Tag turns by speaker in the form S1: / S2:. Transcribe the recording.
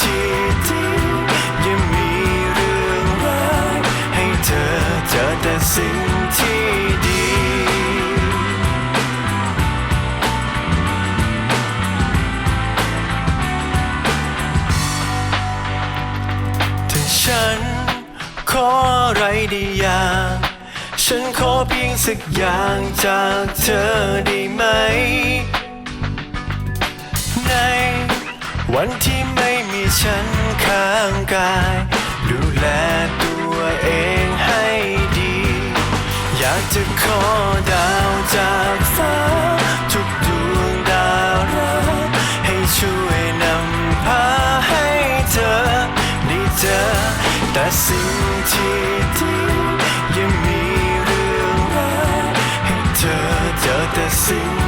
S1: สิ่งที่ดียังมีเรื่องร้ายให้เธอเจอแต่สิ่งที่ดีถ้าฉันขออะไรได้อย่าง ฉันขอเพียงสักอย่างจากเธอได้ไหม ฉันข้างกาย ดูแลตัวเองให้ดี อยากจะขอดาวจากฟ้า ทุกดวงดาวรักให้ช่วยนำพาให้เธอได้เจอแต่สิ่งที่ดียังมีเรื่องร้ายให้เธอเจอแต่สิ่ง